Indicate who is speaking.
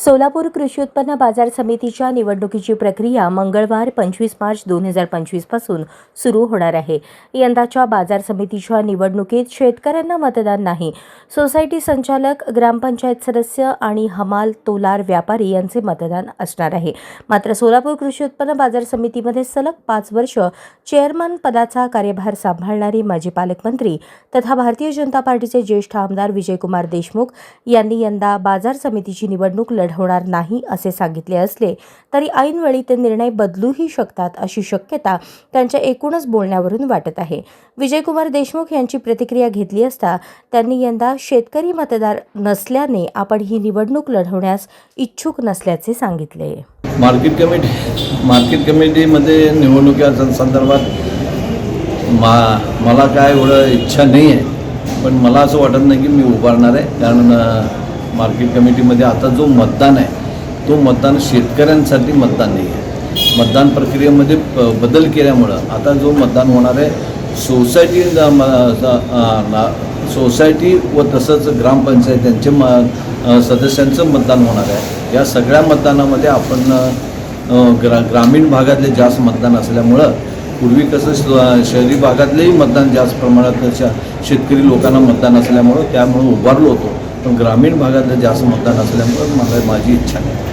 Speaker 1: सोलापूर कृषी उत्पन्न बाजार समितीच्या निवडणुकीची प्रक्रिया मंगळवार पंचवीस मार्च दोन हजार पंचवीसपासून सुरू होणार आहे. यंदाच्या बाजार समितीच्या निवडणुकीत शेतकऱ्यांना मतदान नाही. सोसायटी संचालक ग्रामपंचायत सदस्य आणि हमाल तोलार व्यापारी यांचे मतदान असणार आहे. मात्र सोलापूर कृषी उत्पन्न बाजार समितीमध्ये सलग पाच वर्ष चेअरमन पदाचा कार्यभार सांभाळणारी माजी पालकमंत्री तथा भारतीय जनता पार्टीचे ज्येष्ठ आमदार विजयकुमार देशमुख यांनी यंदा बाजार समितीची निवडणूक लढ होणार नाही असे सांगितले असले तरी ऐनवेळी ते निर्णय बदलूही शकतात अशी शक्यता त्यांच्या एकूणच बोलण्यावरून वाटत आहे. विजयकुमार देशमुख यांची प्रतिक्रिया घेतली असता त्यांनी यंदा शेतकरी मतदार नसल्याने आपण ही निवडणूक लढवण्यास इच्छुक नसल्याचे सांगितले.
Speaker 2: मार्केट कमिटी मार्केट कमिटीमध्ये निवडणुकीच्या संदर्भात मा मला काय एवढं इच्छा नाही आहे पण मला असं वाटत नाही की मी उभारणार आहे. कारण मार्केट कमिटीमध्ये आता जो मतदान आहे तो मतदान शेतकऱ्यांसाठी मतदान नाही आहे. मतदान प्रक्रियेमध्ये प बदल केल्यामुळं आता जो मतदान होणार आहे सोसायटी सोसायटी व तसंच ग्रामपंचायत्यांचे म सदस्यांचं मतदान होणार आहे. या सगळ्या मतदानामध्ये आपण ग्रा ग्रामीण भागातले जास्त मतदान असल्यामुळं पूर्वी कसं शहरी भागातलेही मतदान जास्त प्रमाणात शा- शेतकरी लोकांना मतदान असल्यामुळं त्यामुळं उभारलो होतो. पण ग्रामीण भागातलं जास्त मतदान असल्यामुळं मला माझी इच्छा नाही.